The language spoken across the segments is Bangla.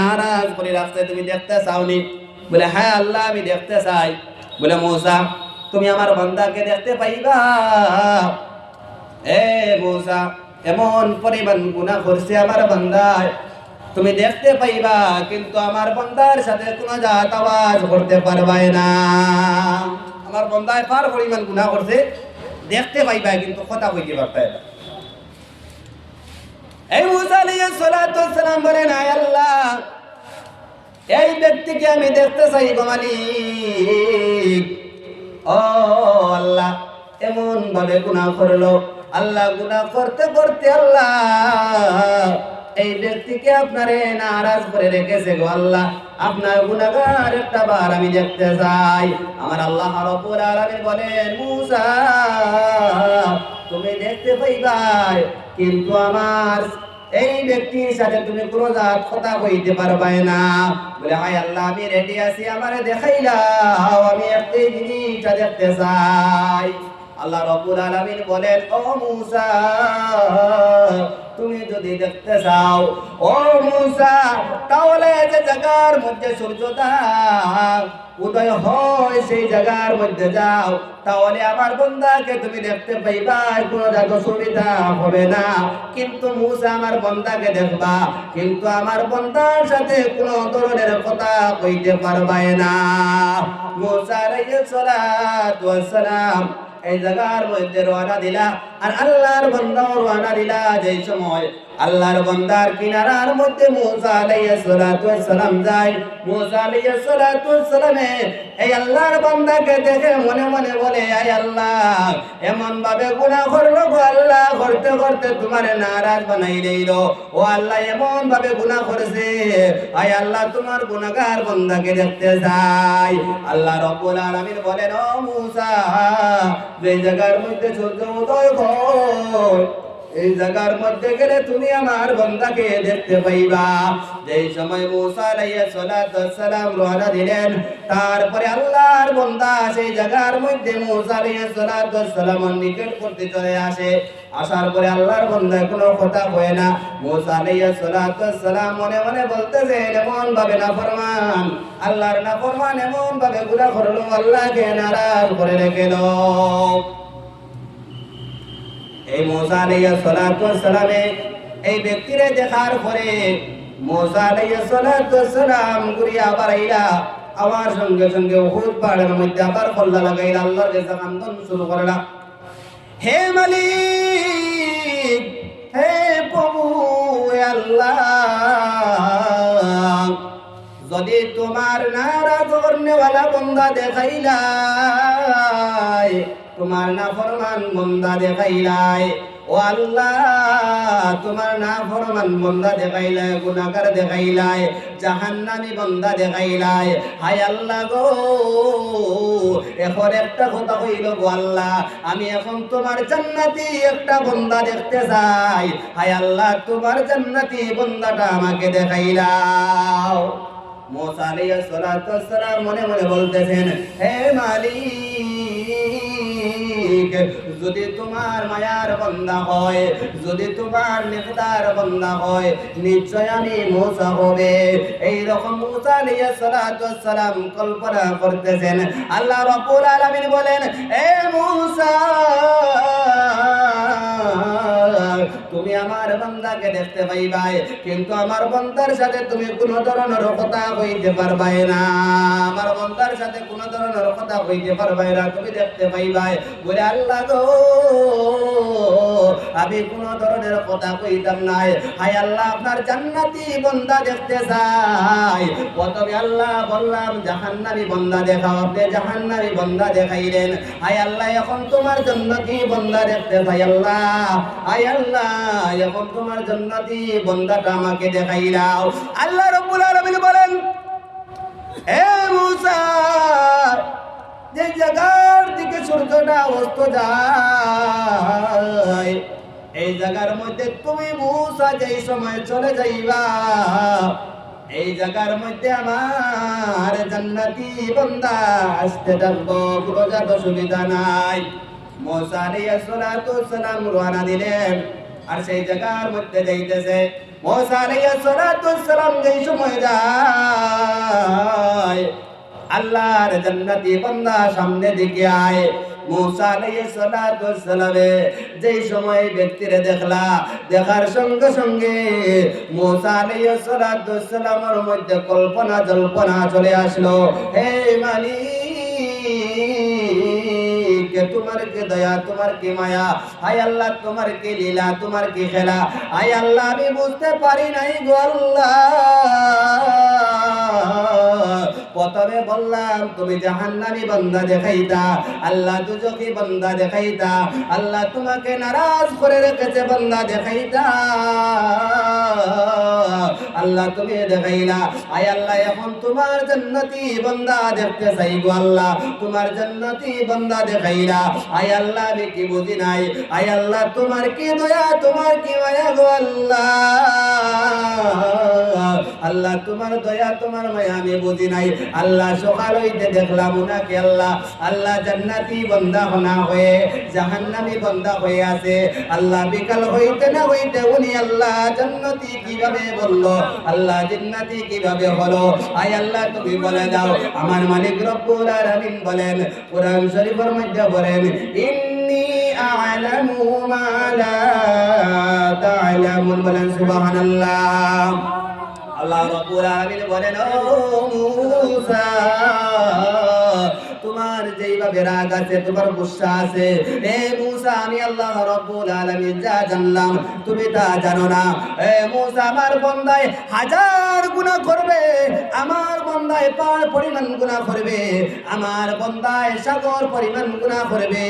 নারাজ করে রাস্তায় তুমি দেখতে চাওনি বলে হ্যাঁ আল্লাহ, আমি দেখতে চাই বলে, মৌসা, তুমি আমার বান্দাকে দেখতে পাইবা। এ মৌসা, এমন পরিমাণ গুনাহ করছে আমার বান্দায়। তুমি দেখতে পাইবা, কিন্তু আমার বান্দার সাথে কোনো জাত আওয়াজ করতে পারবাই না। আমার বান্দায় পার পরিমাণ গুনাহ করছে, দেখতে পাইবা, কিন্তু কথা কইতে পারতাই না। এই মুসা ওয়াসসালাম বলেন, আয় আল্লাহ, এই ব্যক্তিকে আমি দেখতে চাই গো মালিক। ও আল্লাহ, এমন ভাবে গুনাহ করল। আল্লাহ গুনাহ করতে করতে আল্লাহ, এই ব্যক্তিকে আপনারে নারাজ করে রেখেছে গো আল্লাহ। আপনার গুনাহগার একটা বার আমি দেখতে চাই। আমার আল্লাহ রব্বুল আলামিন বলেন, মুসা, তুমি দেখতে পাইবাই কিন্তু আমার এই ব্যক্তির সাথে তুমি কোনো জাত কথা কইতে পারবাই না। বলে হাই আল্লাহ, আমি রেডি আছি, আমারে দেখাইলাও, আমি একটি জিনিসটা দেখতে চাই। আল্লাহ রব্বুল আলামিন বলেন, ও মুসা, তুমি যদি দেখতে চাও, ও মুসা, তাহলে যে জায়গার মধ্যে সূর্যটা উদয় হয় সেই জায়গার মধ্যে যাও, তাহলে আমার বন্দাকে তুমি দেখতে পাইবা কোনো জাত সুবিধা হবে না। কিন্তু মুসা আমার বন্দাকে দেখবা, কিন্তু আমার বন্দার সাথে কোনো ধরনের কথা কইতে পারবাই না। মুসা ওয়াস সালাম এই জায়গার মধ্যে রওনা দিলা আর আল্লাহর বান্দা রওনা দিলা যেই সময় আল্লাহর বান্দার কিনারার মধ্যে মুসা আলাইহিস সালাতু সালাম যায়। মুসা আলাইহিস সালাতু সালামে, এই আল্লাহর বান্দাকে দেখে মনে মনে বলে, আয় আল্লাহ এমন ভাবে গুনাহ করল গো আল্লাহ, করতে করতে তোমারে নারাজ বানাই দিল। ও আল্লাহ এমন ভাবে গুনাহ করেছে। আয় আল্লাহ, তোমার গুনাহগার বান্দাকে দেখতে যাই। আল্লাহ রব্বুল আলামিন বলেন, ও মুসা, যে জায়গার মধ্যে সূর্য উদয় হয় এই জায়গার মধ্যে গেলে তুমি আমার বন্দাকে দেখতে পাইবা। যেই সময় মুসা আলাইহিস সালাম রওনা দিলেন, তারপরে আল্লাহর বন্দা সেই জায়গার মধ্যে মুসা আলাইহিস সালাম নিকট করতে চলে আসে। আসার পরে আল্লাহর বন্দা কোনো কথা কয় না। মুসা আলাইহিস সালাম মনে মনে বলতেছে এমন ভাবে না ফরমান আল্লাহর না ফরমান এমন ভাবে গুনাহ করল আল্লাহকে নারাজ করে রেখেল এই মোসা সালাতু সালামে এই ব্যক্তিরে দেখার পরে মোসা সালাতু সালাম ঘুরে আবার আইলা আমার সঙ্গে সঙ্গে পাহাড়ের মধ্যে শুরু হে প্রভু আল্লাহ, যদি তোমার নারাজ করনেওয়ালা বন্দা দেখাইলাই তোমার না ফরমান বন্দা দেখাইলাই। ও আল্লাহ, তোমার না ফরমান বন্দা দেখাইলাই, গুনাহগার দেখাইলাই, জাহান্নামী বন্দা দেখাইলাই। হায় আল্লাহ গো, এখন একটা কথা কইল গো আল্লাহ, আমি এখন তোমার জান্নাতি একটা বন্দা দেখতে চাই। হায় আল্লাহ, তোমার জান্নাতি বন্দাটা আমাকে দেখাইলাও। মোসা আলাইহিস সালাতু ওয়াসসালাম মনে মনে বলতেছেন, হে মালিক যদি তোমার মায়ার বন্দা হয়, যদি তোমার নেতার বন্দা হয়, নিশ্চয় আমি মোসা হবে। এই রকম মোসা নিয়ে সালাম কল্পনা করতেছেন। আল্লাহ বলেন, এ মোসা বান্দাকে দেখতে পাইবাই। কিন্তু আমার বন্ধার সাথে তুমি কোনো ধরনের কথা হইতে পারবাই না। আমার বন্ধার সাথে কোনো ধরনের কথা হইতে পারবাই না, তুমি দেখতে পাইবাই। বলে, আল্লাহ গো আমি কোনো ধরনের কথা কইতাম নাই। হাই আল্লাহ, আপনার জান্নাতি বন্দা দেখতে চাই। প্রথমে আল্লাহ বললাম জাহান্নারি বন্দা দেখাও, আপনি জাহান্নামি বন্দা দেখাইলেন। হাই আল্লাহ, এখন তোমার জান্নাতি বন্দা দেখতে চাই আল্লাহ। আই আল্লাহ, এখন তোমার জান্নাতি বন্দাটা আমাকে দেখাই দেখাইলাও। আল্লাহ রব্বুল আলামিন বলেন, হে মুসা, যে জায়গার দিকে সূর্যটা অস্ত যায় এই জায়গার মধ্যে তুমি মুসা যেই সময় চলে যাইবা। এই জায়গার মধ্যে আমার জান্নাতি বন্দা আসতে কোনো যাত সুবিধা নাই। মোসা আলাইহিস সালাতু সালাম রওনা দিলেন আর সেই জায়গার মধ্যে যাইতেছে। মুসা আলাইহিস সালাতু সালাম যেই সময় যায়, আল্লাহর জান্নাতি বান্দা সামনে দিকে আয়। মুসা আলাইহিস সালাতু সালামে যেই সময় ব্যক্তিরে দেখলা, দেখার সঙ্গে সঙ্গে মুসা আলাইহিস সালাতু সালামের মধ্যে কল্পনা জল্পনা চলে আসলো, হে মালিক কে তোমার কে দয়া, তোমার কি মায়া? হায় আল্লাহ, তোমার কি লীলা, তোমার কি খেলা? হায় আল্লাহ, আমি বুঝতে পারি নাই গো আল্লাহ। প্রথমে বললাম, তুমি জাহান্নামি বান্দা দেখাইতা, আল্লাহ দুজকি বান্দা দেখাইতা, আল্লাহ তোমাকে নারাজ করে রেখেছে বান্দা দেখাইতা। আল্লাহ তুমি দেখাইলা, আয় আল্লাহ, এখন তোমার জান্নাতি বান্দা দেখতে চাই গো আল্লাহ, তোমার জান্নাতি বান্দা দেখাইলা। আয় আল্লাহ, আমি কি বুঝি নাই, আয় আল্লাহ, তোমার কি দয়া, তোমার কি মায়া গো আল্লাহ? আল্লাহ, তোমার দয়া, তোমার মায়া আমি বুঝি নাই। আল্লাহ সকাল হইতে দেখলাম উনাকে আল্লাহ আল্লাহ জান্নাতি বন্দা হনা হয়ে, জাহান্নামি বন্দা হয়ে আছে। আল্লাহ বিকাল হইতে না হইতে উনি আল্লাহ জান্নাতি কীভাবে বলল? আল্লাহ জান্নাতি কীভাবে হলো? আয় আল্লাহ, তুমি বলে দাও। আমার মালিক রব্বুল আলামিন বলেন, কোরআন শরীফের মধ্যে বলেন, ইন্নী আ'লামু মা লা তা'লামুন বলেন, সুবহানাল্লাহ। আল্লাহ রাব্বুল আলামিন বলেন ও মূসা তোমার যেইভাবে রাগ আছে তোমার গুসা আছে এ মূসা, আমি আল্লাহ রাব্বুল আলামিন যা জানলাম, তুমি তা জানো না। এ মূসা, আমার বন্দায় হাজার গুনাহ করবে, আমার বন্দায় পার পরিমাণ গুনাহ করবে, আমার বন্দায় সাগর পরিমাণ গুনাহ করবে।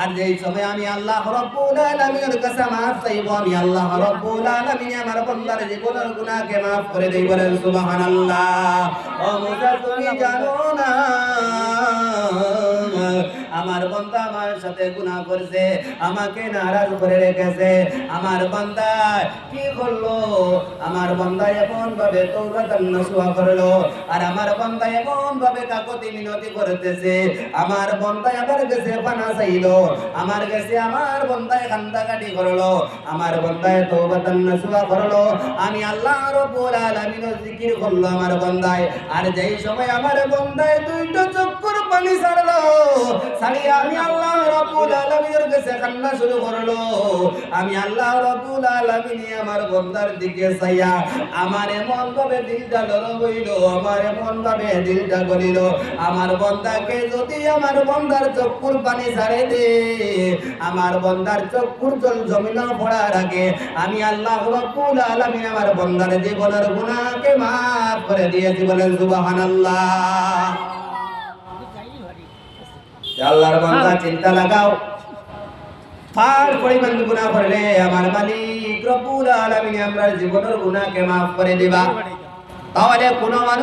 আর যেই সময় আমি আল্লাহ রাব্বুল আলামিনের কাছে মাফ চাইব, আমি আল্লাহ রাব্বুল আলামিন আমার বন্দার জীবনের গুনাহকে মাফ করে দেই বলেন সুবহানাল্লাহ। ও মুসা, তুমি জানো না। আমার বান্দা আমার সাথে গুনাহ করছে, আমাকে নারাজ করে রেখেছে। আমার বান্দা কি করল? আমার বান্দা এমন ভাবে তৌবাতান নসুয়া করল, আর আমার বান্দা এমন ভাবে কাকতি মিনতি করতেছে। আমার বান্দা আমার কাছে পানা চাইলো, আমার কাছে আমার বান্দায় কান্দাকাটি করল, আমার বান্দায় তৌবাতান নসুয়া করল। আমি আল্লাহ রাব্বুল জিকির করল আমার বান্দায় আর যেই সময় আমার বান্দায় দুইটা চক্কর পানি ছাড়লো ছাড়িয়ে আমি আল্লাহ রাব্বুল আলামিনের কাছে কান্না শুরু করল। আমি আল্লাহ রাব্বুল আলামিন আমার বান্দার দিকে চাইয়া আমার ভাবে দিলটা নরম হইল, আমার এমন ভাবে দিলটা গলিল। আমার বন্দাকে যদি আমার বন্দার চক্ষুর পানি ছাড়ে দে, আমার বন্দার চক্ষুর জল জমিন পড়ার আগে আমি আল্লাহ রাব্বুল আলামিন আমার বন্দার জীবনের গুনাহকে মাফ করে দিয়েছি বলেন সুবহানাল্লাহ। আল্লাহর বান্দা চিন্তা লাগাও। পার পরিমাণ গুনাহ করলে আমার মালিক রব্বুল আলামিন আমার জীবনের গুনাহকে maaf করে দিবা। তাহলে কোনো মানুষ